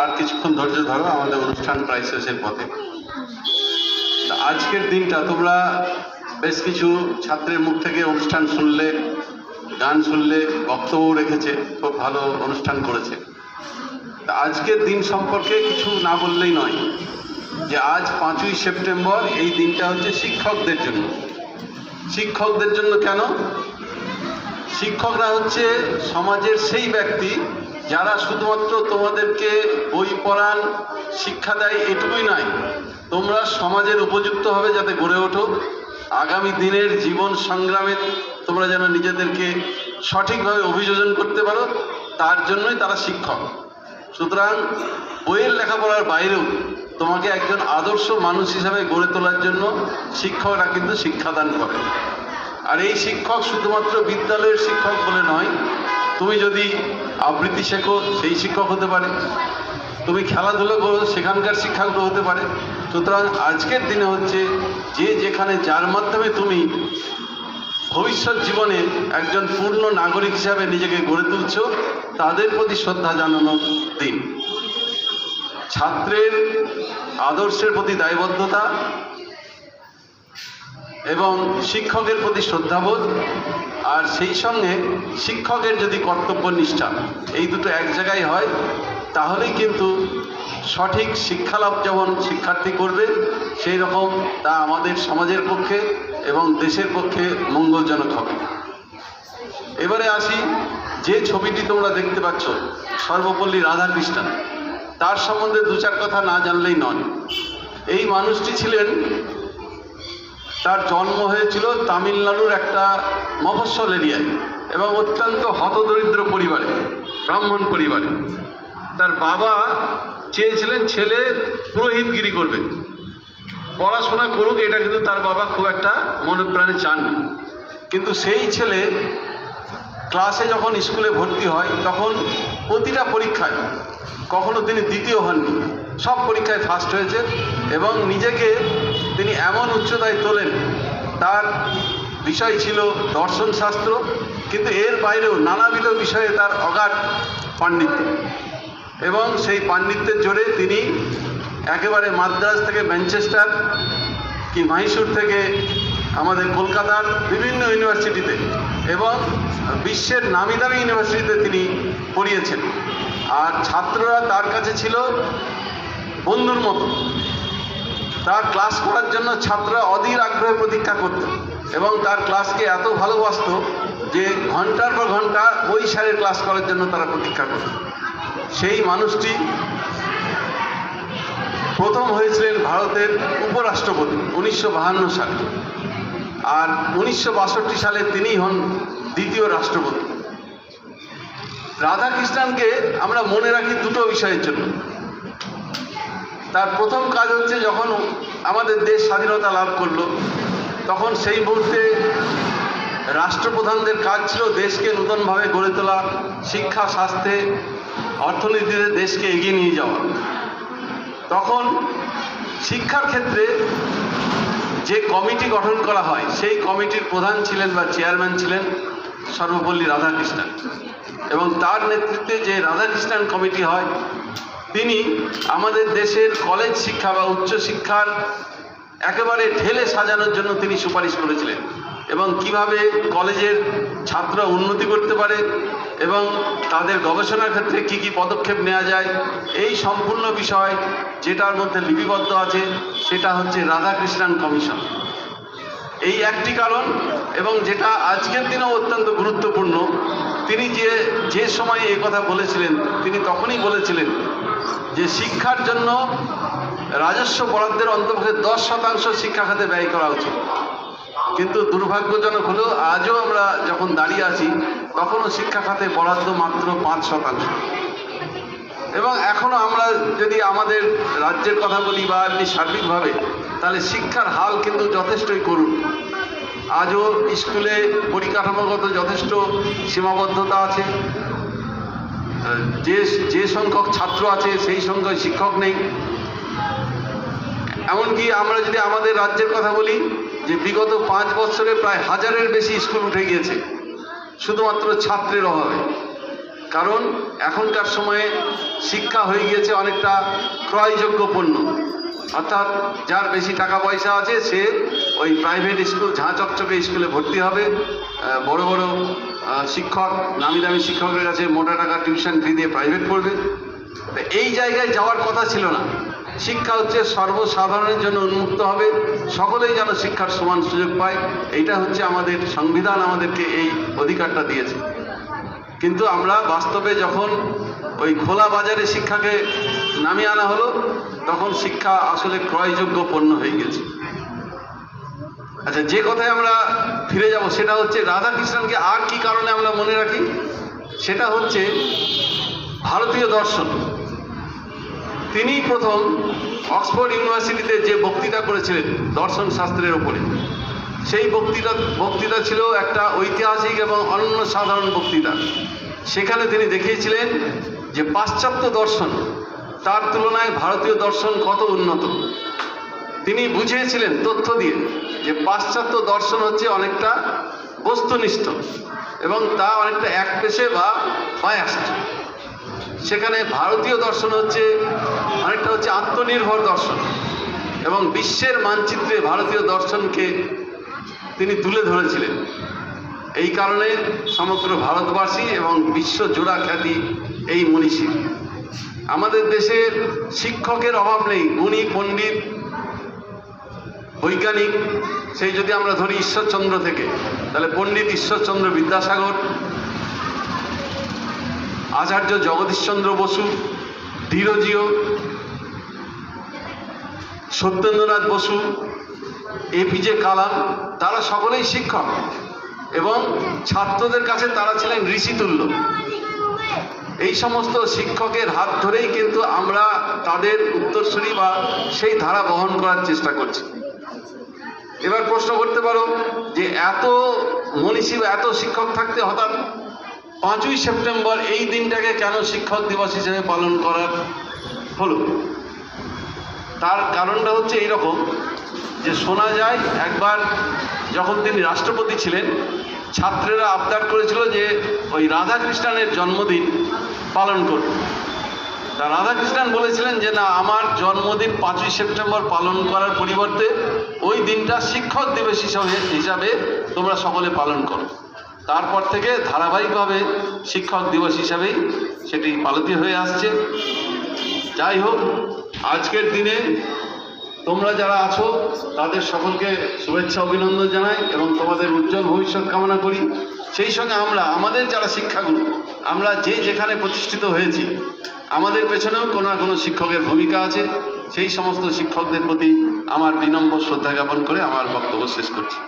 আর কিছুক্ষণ ধৈর্য ধরো, আমাদের অনুষ্ঠান প্রায় শেষের পথে। আজকের দিনটা তোমরা বেশ কিছু ছাত্রের মুখ থেকে অনুষ্ঠান শুনলে, গান শুনলে বক্তব্য রেখেছে, খুব ভালো অনুষ্ঠান করেছে। তা আজকের দিন সম্পর্কে কিছু না বললেই নয় যে আজ পাঁচই সেপ্টেম্বর, এই দিনটা হচ্ছে শিক্ষকদের জন্য। শিক্ষকদের জন্য কেন? শিক্ষকরা হচ্ছে সমাজের সেই ব্যক্তি যারা শুধুমাত্র তোমাদেরকে বই পড়ান শিক্ষা দেয়, এটুকুই নয়, তোমরা সমাজের উপযুক্তভাবে যাতে গড়ে ওঠো। আগামী দিনের জীবন সংগ্রামে তোমরা যেন নিজেদেরকে সঠিকভাবে অভিযোজন করতে পারো, তার জন্যই তারা শিক্ষক। সুতরাং বইয়ের লেখাপড়ার বাইরেও তোমাকে একজন আদর্শ মানুষ হিসাবে গড়ে তোলার জন্য শিক্ষকরা কিন্তু শিক্ষাদান করে। আর এই শিক্ষক শুধুমাত্র বিদ্যালয়ের শিক্ষক বলে নয় তুমি যদি আবৃত্তি শেখো, সেই শিক্ষক হতে পারে। তুমি খেলাধুলো করো, সেখানকার শিক্ষকও হতে পারে। সুতরাং আজকের দিনে হচ্ছে, যে যেখানে যার মাধ্যমে তুমি ভবিষ্যৎ জীবনে একজন পূর্ণ নাগরিক হিসাবে নিজেকে গড়ে তুলছো, তাদের প্রতি শ্রদ্ধা জানানোর দিন। ছাত্রের আদর্শের প্রতি দায়বদ্ধতা এবং শিক্ষকের প্রতি শ্রদ্ধাবোধ আর সেই সঙ্গে শিক্ষকের যদি কর্তব্য নিষ্ঠা, এই দুটো এক জায়গায় হয়, তাহলেই কিন্তু সঠিক শিক্ষালাভ যেমন শিক্ষার্থী করবে, সেই রকম তা আমাদের সমাজের পক্ষে এবং দেশের পক্ষে মঙ্গলজনক হবে। এবারে আসি, যে ছবিটি তোমরা দেখতে পাচ্ছ, সর্বপল্লী রাধাকৃষ্ণন। তার সম্বন্ধে দু চার কথা না জানলেই নয়। এই মানুষটি ছিলেন তার জন্ম হয়েছিল তামিলনাড়ুর একটা মফস্বল এরিয়ায় এবং অত্যন্ত হতদরিদ্র পরিবারে, ব্রাহ্মণ পরিবারে। তার বাবা চেয়েছিলেন ছেলে পুরোহিতগিরি করবে। পড়াশোনা করুক, এটা কিন্তু তার বাবা খুব একটা মনোপ্রাণে চান কিন্তু সেই ছেলে ক্লাসে যখন স্কুলে ভর্তি হয়, তখন প্রতিটা পরীক্ষায় কখনো তিনি দ্বিতীয় হননি। সব পরীক্ষায় ফার্স্ট হয়েছে এবং নিজেকে তিনি এমন উচ্চতায় তোলেন, তার বিষয় ছিল দর্শন শাস্ত্র, কিন্তু এর বাইরেও নানাবিধ বিষয়ে তার অগাধ পাণ্ডিত্য। এবং সেই পাণ্ডিত্যের জোরে তিনি একেবারে মাদ্রাজ থেকে ম্যানচেস্টার কি মাইসুর থেকে আমাদের কলকাতার বিভিন্ন ইউনিভার্সিটিতে এবং বিশ্বের নামি দামি ইউনিভার্সিটিতে তিনি পড়িয়েছেন। আর ছাত্ররা তার কাছে ছিল বন্ধুর মতো। তার ক্লাস করার জন্য ছাত্ররা অধীর আগ্রহে প্রতীক্ষা করত এবং তার ক্লাসকে এত ভালোবাসত যে ঘণ্টার পর ঘণ্টা ওই স্যারের ক্লাস করার জন্য তারা প্রতীক্ষা করত। সেই মানুষটি প্রথম হয়েছিলেন ভারতের উপরাষ্ট্রপতি উনিশশো বাহান্ন সালে। আর উনিশশো বাষট্টি সালে তিনি হন দ্বিতীয় রাষ্ট্রপতি। রাধাকৃষ্ণনকে আমরা মনে রাখি দুটো বিষয়ের জন্য। তার প্রথম কাজ হচ্ছে যখন আমাদের দেশ স্বাধীনতা লাভ করল, তখন সেই মুহূর্তে রাষ্ট্রপ্রধানদের কাজ ছিল দেশকে নূতনভাবে গড়ে তোলা, শিক্ষা, স্বাস্থ্যে, অর্থনীতিতে দেশকে এগিয়ে নিয়ে যাওয়া। তখন শিক্ষার ক্ষেত্রে যে কমিটি গঠন করা হয়, সেই কমিটির প্রধান ছিলেন বা চেয়ারম্যান ছিলেন সর্বপল্লী রাধাকৃষ্ণন। এবং তার নেতৃত্বে যে রাধাকৃষ্ণন কমিটি হয় তিনি আমাদের দেশের কলেজ শিক্ষা বা উচ্চ শিক্ষার একেবারে ঢেলে সাজানোর জন্য তিনি সুপারিশ করেছিলেন এবং কীভাবে কলেজের ছাত্র উন্নতি করতে পারে এবং তাদের গবেষণার ক্ষেত্রে কি কি পদক্ষেপ নেওয়া যায়, এই সম্পূর্ণ বিষয় যেটার মধ্যে লিপিবদ্ধ আছে সেটা হচ্ছে রাধাকৃষ্ণান কমিশন। এই একটি কারণ এবং যেটা আজকের দিনেও অত্যন্ত গুরুত্বপূর্ণ, তিনি যে যে সময়ে কথা বলেছিলেন, তিনি তখনই বলেছিলেন যে শিক্ষার জন্য রাজস্ব বরাদ্দের অন্তর্ভুক্ত দশ শতাংশ শিক্ষা খাতে ব্যয় করা উচিত। কিন্তু দুর্ভাগ্যজনক হলেও আজও আমরা যখন দাঁড়িয়ে আছি, তখনও শিক্ষা খাতে বরাদ্দ মাত্র পাঁচ শতাংশ। এবং এখনও আমরা যদি আমাদের রাজ্যের কথা বলি বা এমনি সার্বিকভাবে, তাহলে শিক্ষার হাল কিন্তু যথেষ্টই করুন আজও স্কুলে পরিকাঠামোগত যথেষ্ট সীমাবদ্ধতা আছে। যে যে সংখ্যক ছাত্র আছে, সেই সংখ্যক শিক্ষক নেই। এমনকি আমরা যদি আমাদের রাজ্যের কথা বলি, যে বিগত পাঁচ বছরে প্রায় হাজারের বেশি স্কুল উঠে গিয়েছে, শুধুমাত্র ছাত্রের অভাবে। কারণ এখনকার সময়ে শিক্ষা হয়ে গিয়েছে অনেকটা ক্রয়যোগ্য পণ্য অর্থাৎ যার বেশি টাকা পয়সা আছে, সে ওই প্রাইভেট স্কুল ঝাঁ চকচকে স্কুলে ভর্তি হবে। বড় বড় শিক্ষক, নামি দামি শিক্ষকের কাছে মোটা টাকা টিউশন ফি দিয়ে প্রাইভেট পড়বে। এই জায়গায় যাওয়ার কথা ছিল না। শিক্ষা হচ্ছে সর্বসাধারণের জন্য উন্মুক্ত হবে। সকলেই যেন শিক্ষার সমান সুযোগ পায়। এইটা হচ্ছে আমাদের সংবিধান, আমাদেরকে এই অধিকারটা দিয়েছে। কিন্তু আমরা বাস্তবে যখন ওই খোলা বাজারে শিক্ষাকে নামিয়ে আনা হলো, তখন শিক্ষা আসলে ক্রয়যোগ্য পণ্য হয়ে গেছে। আচ্ছা যে কথায় আমরা ফিরে যাব সেটা হচ্ছে রাধাকৃষ্ণনকে আর কি কারণে আমরা মনে রাখি? সেটা হচ্ছে ভারতীয় দর্শন। তিনি প্রথম অক্সফোর্ড ইউনিভার্সিটিতে যে বক্তৃতা করেছিলেন দর্শন শাস্ত্রের ওপরে সেই বক্তৃতা বক্তৃতা ছিল একটা ঐতিহাসিক এবং অনন্য সাধারণ বক্তৃতা। সেখানে তিনি দেখিয়েছিলেন যে পাশ্চাত্য দর্শন, তার তুলনায় ভারতীয় দর্শন কত উন্নত। তিনি বুঝিয়েছিলেন তথ্য দিয়ে যে পাশ্চাত্য দর্শন হচ্ছে অনেকটা বস্তুনিষ্ঠ এবং তা অনেকটা একপেশে বা বায়াস্ট সেখানে ভারতীয় দর্শন হচ্ছে, অনেকটা হচ্ছে আত্মনির্ভর দর্শন এবং বিশ্বের মানচিত্রে ভারতীয় দর্শনকে তিনি তুলে ধরেছিলেন। এই কারণে সমগ্র ভারতবাসী এবং বিশ্ব জোড়া খ্যাতি এই মনীষী। আমাদের দেশে শিক্ষকের অভাব নেই। গুণী, পণ্ডিত, বৈজ্ঞানিক সেই যদি আমরা ধরি ঈশ্বরচন্দ্র থেকে, তাহলে Pandit Ishwarchandra Vidyasagar, Acharya Jagadishchandra Basu, ধীরজিও, Satyendranath Basu A P J Kalam, তারা সকলেই শিক্ষক এবং ছাত্রদের কাছে তারা ছিলেন ঋষিতুল্য। এই সমস্ত শিক্ষকের হাত ধরেই কিন্তু আমরা তাদের উত্তরসূরি বা সেই ধারা বহন করার চেষ্টা করছি। এবার প্রশ্ন করতে পারো যে এত মনীষী এত শিক্ষক থাকতে হঠাৎ পাঁচই সেপ্টেম্বর এই দিনটাকে কেন শিক্ষক দিবস হিসেবে পালন করার হলো? তার কারণটা হচ্ছে এইরকম যে শোনা যায় একবার যখন তিনি রাষ্ট্রপতি ছিলেন, ছাত্রেরা আবদার করেছিল যে ওই রাধাকৃষ্ণনের জন্মদিন পালন করবে রাধাকৃষ্ণন বলেছিলেন যে, না, আমার জন্মদিন পাঁচই সেপ্টেম্বর পালন করার পরিবর্তে ওই দিনটা শিক্ষক দিবস হিসাবে হিসাবে তোমরা সকলে পালন করো। তারপর থেকে ধারাবাহিকভাবে শিক্ষক দিবস হিসাবেই সেটি পালিত হয়ে আসছে। যাই হোক, আজকের দিনে তোমরা যারা আছো, তাদের সকলকে শুভেচ্ছা, অভিনন্দন জানাই এবং তোমাদের উজ্জ্বল ভবিষ্যৎ কামনা করি। সেই সঙ্গে আমরা, আমাদের যারা শিক্ষাগুরু, আমরা যে যেখানে প্রতিষ্ঠিত হয়েছি আমাদের পেছনেও কোনো না কোনো শিক্ষকের ভূমিকা আছে। সেই সমস্ত শিক্ষকদের প্রতি আমার বিনম্র শ্রদ্ধা জ্ঞাপন করে আমার বক্তব্য শেষ করছি।